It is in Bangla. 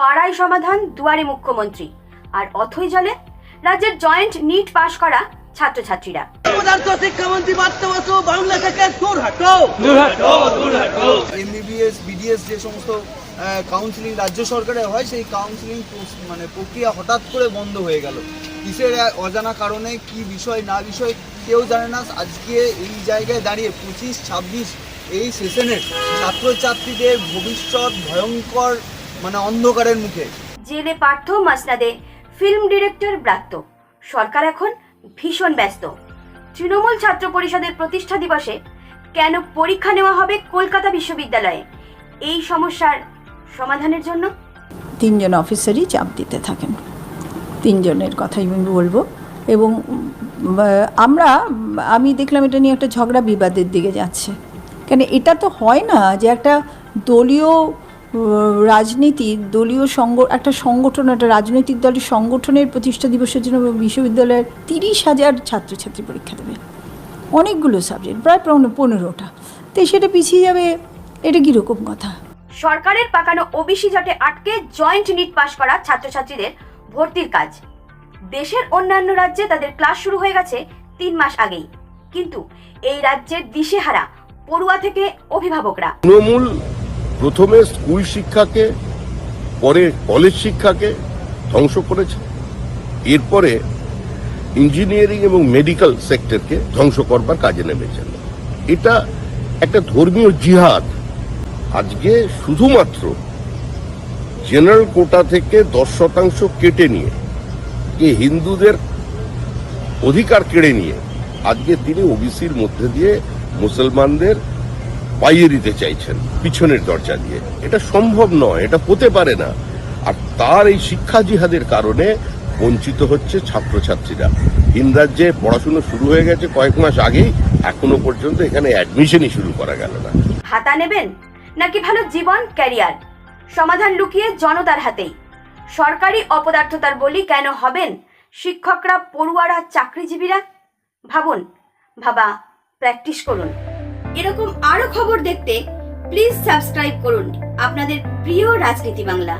পাড়ায় সমাধান দুয়ারে মুখ্যমন্ত্রী। আর অথই জলে রাজ্যের জয়েন্ট নিট পাশ করা ছাত্রছাত্রীরা। পদার্থ শিক্ষামন্ত্রী বাংলা থেকে দূর হাটো এমবিবিএস বিডিএস যে সমস্ত কাউন্সিলিং রাজ্য সরকারে হয় সেই কাউন্সিলিং মানে প্রক্রিয়া হঠাৎ করে বন্ধ হয়ে গেল। কিসের অজানা কারণে কি বিষয় না বিষয় কেউ জানে না। আজকে এই জায়গায় দাঁড়িয়ে পঁচিশ ছাব্বিশ এই সেশনের ছাত্রছাত্রীদের ভবিষ্যৎ ভয়ঙ্কর মানে অন্ধকারের মুখে। জেলে পার্থ মাসনাদে ফিল্ম ডিরেক্টর ব্রাত্য। সরকার এখন ভীষণ ব্যস্ত। তৃণমূল ছাত্র পরিষদের প্রতিষ্ঠা দিবসে কেন পরীক্ষা নেওয়া হবে কলকাতা বিশ্ববিদ্যালয়ে? এই সমস্যার সমাধানের জন্য তিনজন অফিসারই চাপ দিতে থাকেন। তিনজনের কথাই আমি বলব। এবং আমরা আমি দেখলাম এটা নিয়ে একটা ঝগড়া বিবাদের দিকে যাচ্ছে। কেন এটা তো হয় না যে একটা দলীয় উম, রাজনীতি দলীয় সংগ একটা সংগঠন একটা রাজনৈতিক দলের সংগঠনের প্রতিষ্ঠা দিবসের জন্য বিশ্ববিদ্যালয়ের তিরিশ হাজার ছাত্রছাত্রী পরীক্ষা দেবে। অনেকগুলো সাবজেক্ট প্রায় পনেরো- পনেরোটা। তো সেটা পিছিয়ে যাবে এটা কীরকম কথা? সরকারের পাকানো ওবিসি জটে আটকে জয়েন্ট নিট পাশ করা ছাত্রছাত্রীদের ভর্তির কাজ। দেশের অন্যান্য রাজ্যে তাদের ক্লাস শুরু হয়ে গেছে তিন মাস আগেই। কিন্তু এই রাজ্যের দিশেহারা পড়ুয়া থেকে অভিভাবকরা। তৃণমূল প্রথমে স্কুল শিক্ষাকে, পরে কলেজ শিক্ষাকে ধ্বংস করেছে। এরপরে ইঞ্জিনিয়ারিং এবং মেডিকেল সেক্টরকে ধ্বংস করবার কাজে নেমেছেন। এটা একটা ধর্মীয় জিহাদ। আজকে শুধুমাত্র জেনারেল কোটা থেকে দশ শতাংশ কেটে নিয়ে যে হিন্দুদের অধিকার কেড়ে নিয়ে, আজকে তিনি ওবিসির মধ্যে দিয়ে মুসলমানদের পাইয়ে দিতে চাইছেন, পিছনের দরজা দিয়ে। এটা সম্ভব নয়, এটা হতে পারে না। আর তার এই শিক্ষা জিহাদের কারণে বঞ্চিত হচ্ছে ছাত্রছাত্রীরা। ভিন রাজ্যে পড়াশুনো শুরু হয়ে গেছে কয়েক মাস আগেই, এখনও পর্যন্ত এখানে অ্যাডমিশনই শুরু করা গেল না। হাতা নেবেন নাকি ভালো জীবন ক্যারিয়ার সমাধান লুকিয়ে জনতার হাতেই। সরকারি অপদার্থতার বলি কেন হবেন? শিক্ষকরা, পড়ুয়ারা, চাকরিজীবীরা? ভাবুন, ভাবা প্র্যাকটিস করুন। এরকম আরও খবর দেখতে প্লিজ সাবস্ক্রাইব করুন আপনাদের প্রিয় রাজনীতি বাংলা।